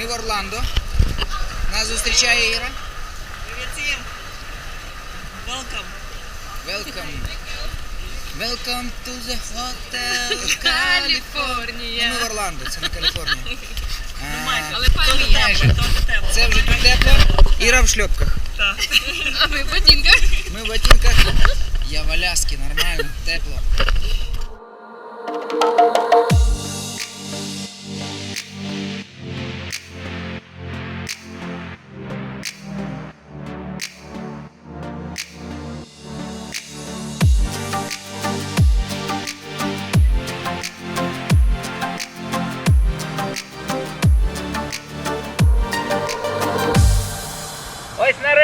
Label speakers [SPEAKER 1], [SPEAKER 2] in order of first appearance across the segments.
[SPEAKER 1] Ми в Орландо. Нас зустрічає Іра.
[SPEAKER 2] Привіт всім! Welcome!
[SPEAKER 1] Welcome. Welcome to the hotel California. Ну, Ми в Орландо, це не Каліфорнія. А,
[SPEAKER 2] Майк, але
[SPEAKER 1] майже.
[SPEAKER 2] тепло, теж тепло.
[SPEAKER 1] Це вже тут тепло. Іра в шльопках.
[SPEAKER 2] Так.
[SPEAKER 3] А ми в ботинках.
[SPEAKER 1] Ми в ботинках. Я в Аляскі, нормально, тепло.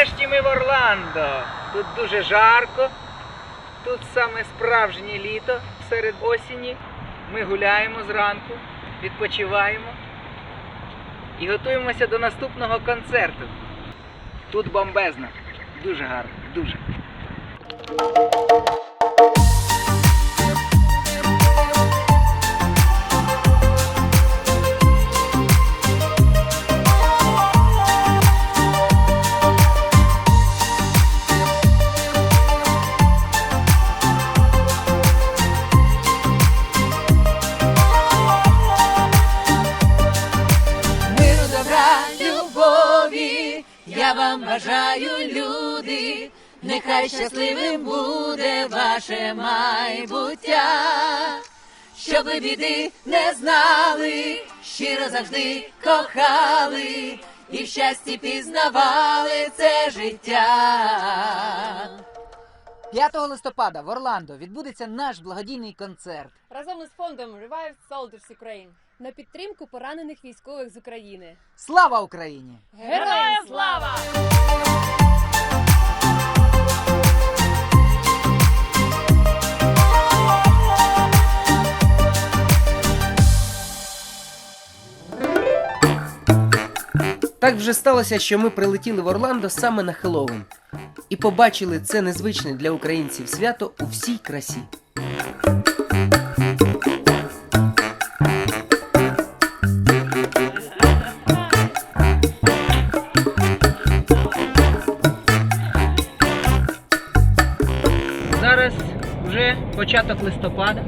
[SPEAKER 1] Нарешті ми в Орландо. Тут дуже жарко. Тут саме справжнє літо серед осені. Ми гуляємо зранку, відпочиваємо і готуємося до наступного концерту. Тут бомбезно. Дуже гарно, дуже.
[SPEAKER 4] Бажаю, люди, нехай щасливим буде ваше майбуття, щоб ви біди не знали, щиро завжди кохали і в щасті пізнавали це життя.
[SPEAKER 1] 5 листопада в Орландо відбудеться наш благодійний концерт.
[SPEAKER 3] Разом із фондом Revived Soldiers Ukraine. На підтримку поранених військових з України.
[SPEAKER 1] Слава Україні!
[SPEAKER 3] Героям слава!
[SPEAKER 5] Так вже сталося, що ми прилетіли в Орландо саме на Хеллоуін і побачили це незвичне для українців свято у всій красі.
[SPEAKER 1] Початок листопада,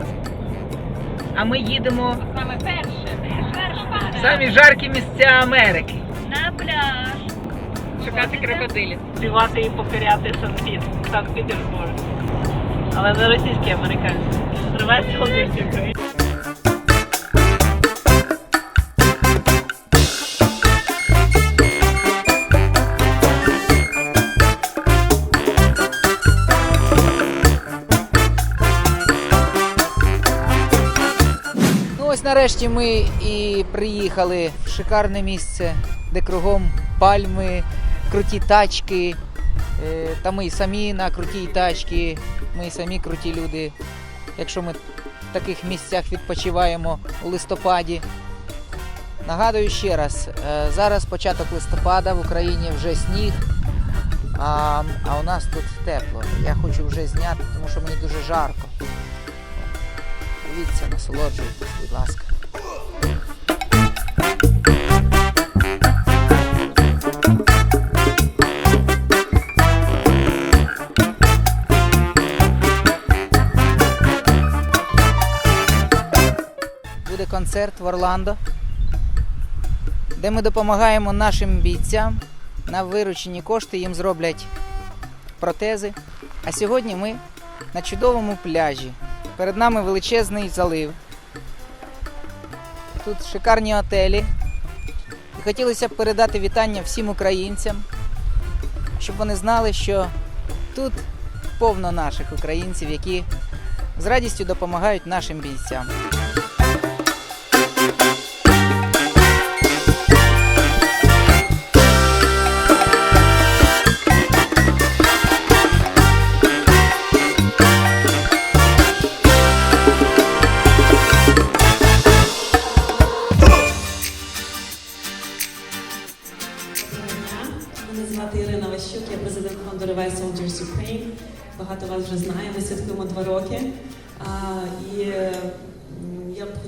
[SPEAKER 1] а ми їдемо
[SPEAKER 2] Саме перше.
[SPEAKER 1] в самі жаркі місця Америки.
[SPEAKER 2] На пляж. Шукати крокодилів. Співати і покоряти Санкт Санкт-Петербург. Але не російський, американський. Ревайс Soldiers
[SPEAKER 1] ось нарешті ми і приїхали в шикарне місце, де кругом пальми, круті тачки. Е, Та ми й самі на крутій тачці, ми й самі круті люди. Якщо ми в таких місцях відпочиваємо у листопаді. Нагадую ще раз, е, зараз початок листопада, в Україні вже сніг, а, а у нас тут тепло. Я хочу вже зняти, тому що мені дуже жарко. Дивіться, насолоджуйтесь, будь ласка. Буде концерт в Орландо, де ми допомагаємо нашим бійцям на виручені кошти їм зроблять протези. А сьогодні ми на чудовому пляжі. Перед нами величезний залив. Тут шикарні отелі. І хотілося б передати вітання всім українцям, щоб вони знали, що тут повно наших українців, які з радістю допомагають нашим бійцям.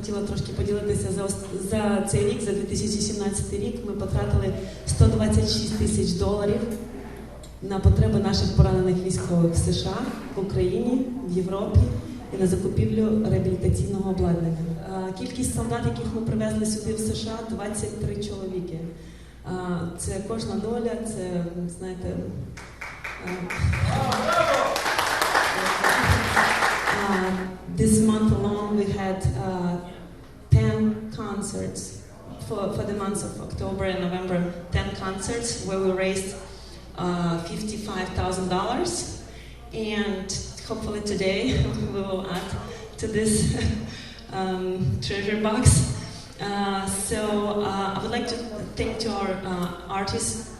[SPEAKER 6] Хотіла трошки поділитися за, за цей рік, за 2017 рік. Ми потратили 126 тисяч доларів на потреби наших поранених військових в США, в Україні, в Європі і на закупівлю реабілітаційного обладнання. Кількість солдат, яких ми привезли сюди в США, 23 чоловіки. Це кожна доля, це знаєте. this month alone, for, for the months of October and November. 10 concerts where we raised uh, $55,000. And hopefully today we will add to this um, treasure box. Uh, so uh, I would like to thank to our uh, artists,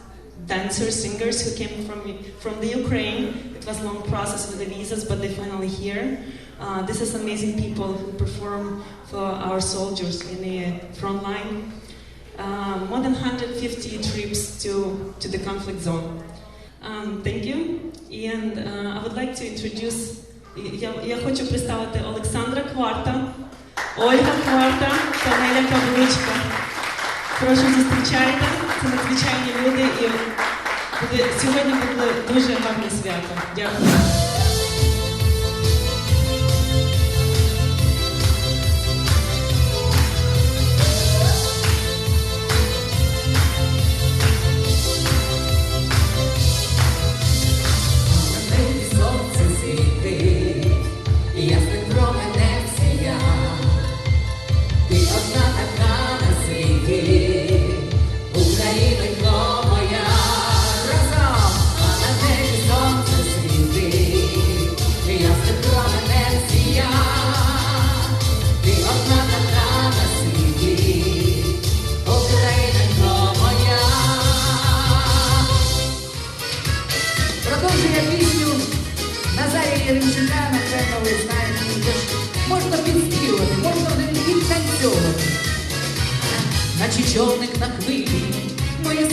[SPEAKER 6] dancers, singers who came from from the Ukraine. It was a long process with the visas, but they finally here. Uh, this is amazing people who perform for our soldiers in the front line. Uh, more than 150 trips to, to the conflict zone. Um, thank you. And uh, I would like to introduce, я, я хочу представити Олександра Кварта, Ольга Кварта та Неля Павличка. Прошу зустрічайте, це надзвичайні люди і буде, сьогодні буде дуже гарне свято. Дякую.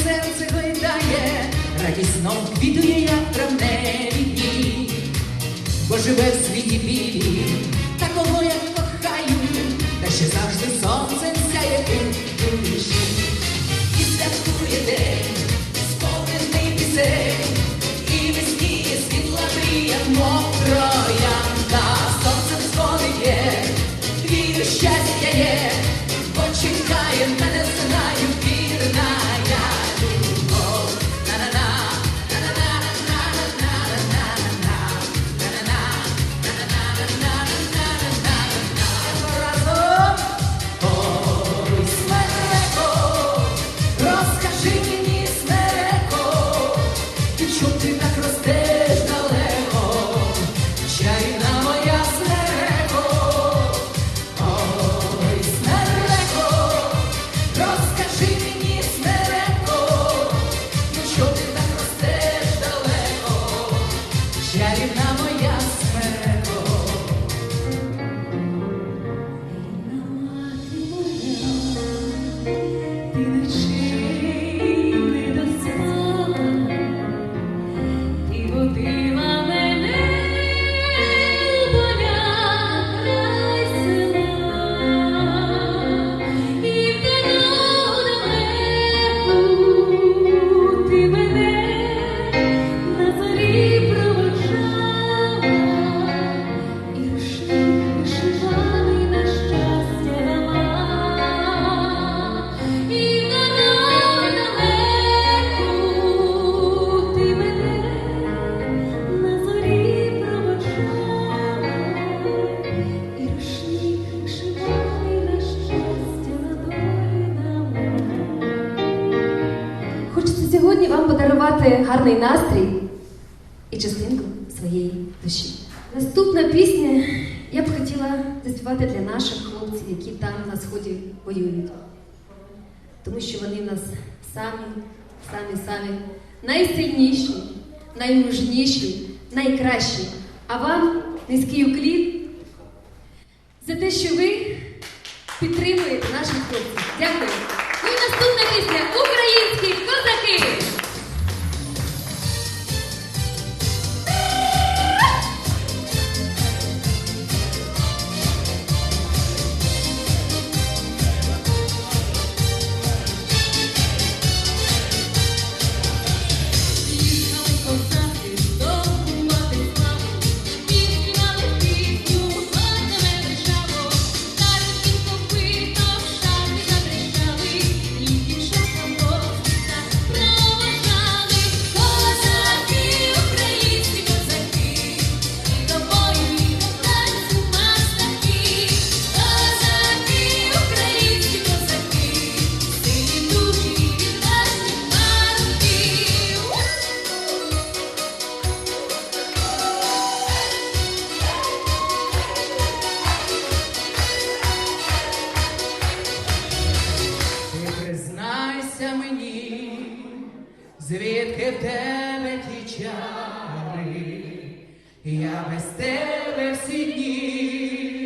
[SPEAKER 7] Серце гойдає, радісно квітує, як травневі дні, бо живе в світі білі, такого як кохаю, та ще завжди сонце сяє тим душі.
[SPEAKER 3] Гарний настрій і частинку своєї душі. Наступна пісня я б хотіла заспівати для наших хлопців, які там на сході воюють. Тому що вони в нас самі, самі, самі найсильніші, наймужніші, найкращі. А вам низький уклін за те, що ви підтримуєте наших хлопців. Дякую. Ну і наступна пісня Українські козаки.
[SPEAKER 7] Тебе ті чари, я без тебе всі дні.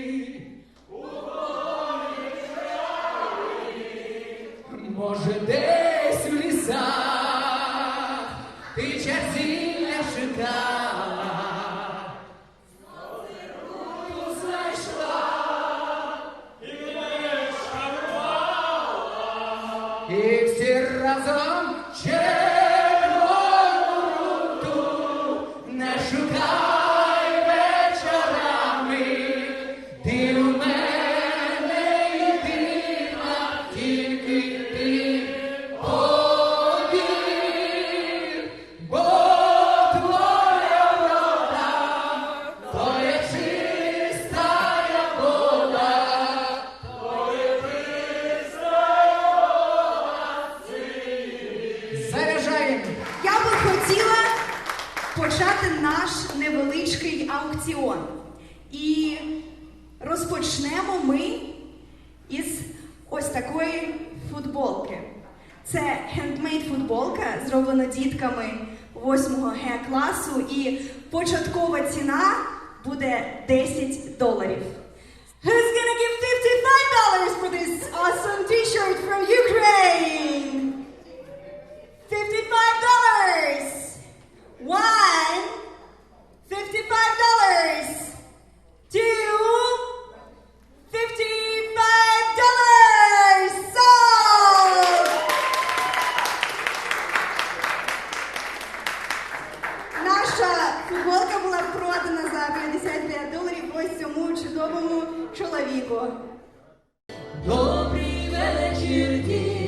[SPEAKER 8] Це хендмейд-футболка, зроблена дітками 8-го Г класу, і початкова ціна буде 10 доларів. Who's gonna give 55 dollars for this awesome t-shirt from Ukraine? 55 dollars! One, 55 dollars! Two, 50 футболка була продана за 55 доларів ось цьому чудовому чоловіку.
[SPEAKER 7] Добрий вечір, дівчино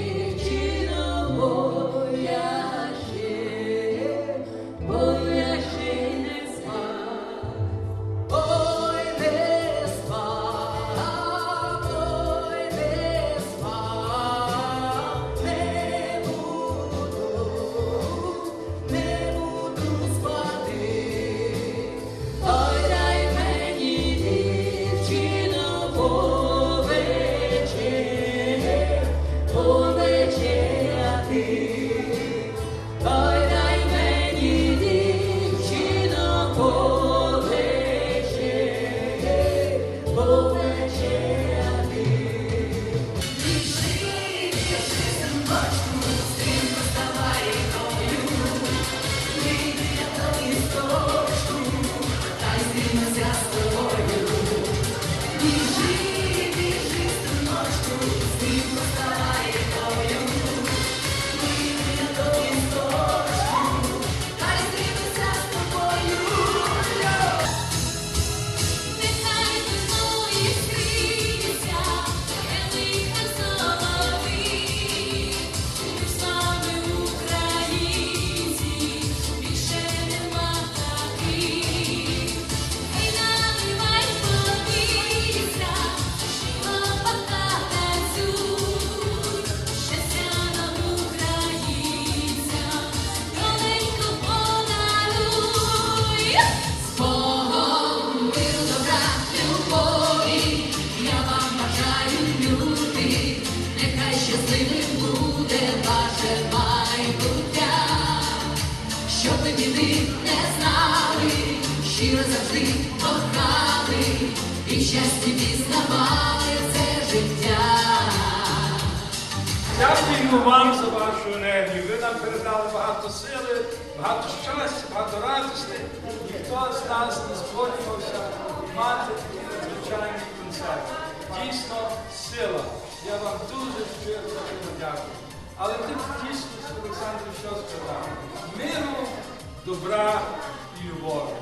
[SPEAKER 9] Дякуємо вам за вашу енергію. Ви нам передали багато сили, багато щастя, багато радості. Ніхто з нас не сподівався мати такий надзвичайний концерт. Дійсно, сила. Я вам дуже щиро дякую. Але ти дійсно, Олександр, що сказав? Миру, добра і любові.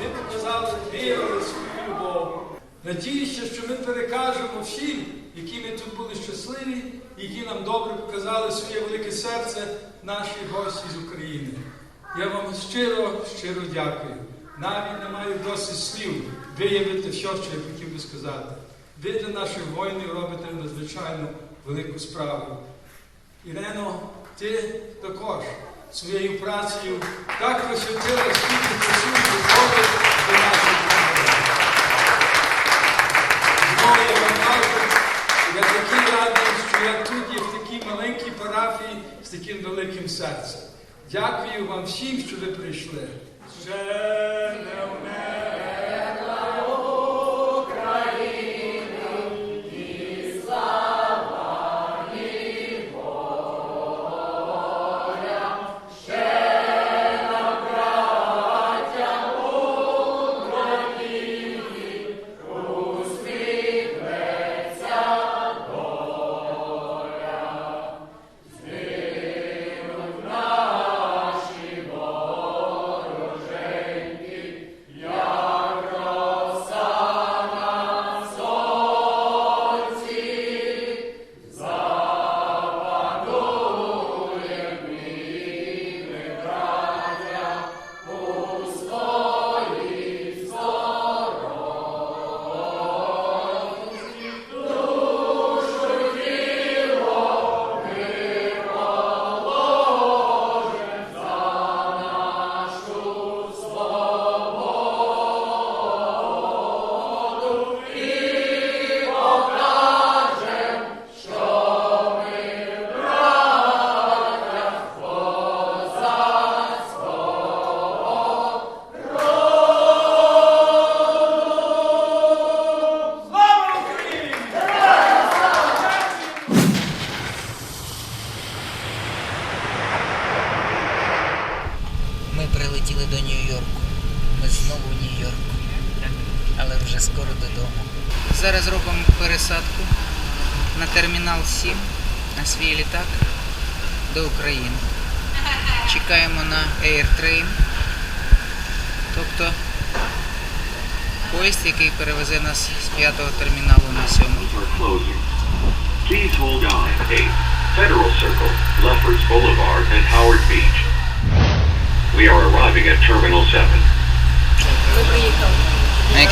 [SPEAKER 9] Ви показали, вірили свою любов. Надіюся, що ми перекажемо всім, які ми тут були щасливі, які нам добре показали своє велике серце, наші гості з України. Я вам щиро, щиро дякую. Навіть не маю досить слів виявити все, що я хотів би сказати. Ви для наших воїнів робите надзвичайно велику справу. Ірено, ти також своєю працею так скільки часу любові до наших з таким великим серцем. Дякую вам всім, що ви прийшли. Ще не
[SPEAKER 1] Ми прилетіли до Нью-Йорку. Ми знову в Нью-Йорку. Але вже скоро додому. Зараз робимо пересадку на термінал 7 на свій літак до України. Чекаємо на AirTrain. Тобто поїзд, який перевезе нас з п'ятого терміналу на сьомий.
[SPEAKER 10] are closing. Please hold on. 8. Federal Circle, Lefferts Boulevard, and Howard Beach. We are arriving at Terminal 7.
[SPEAKER 1] Ми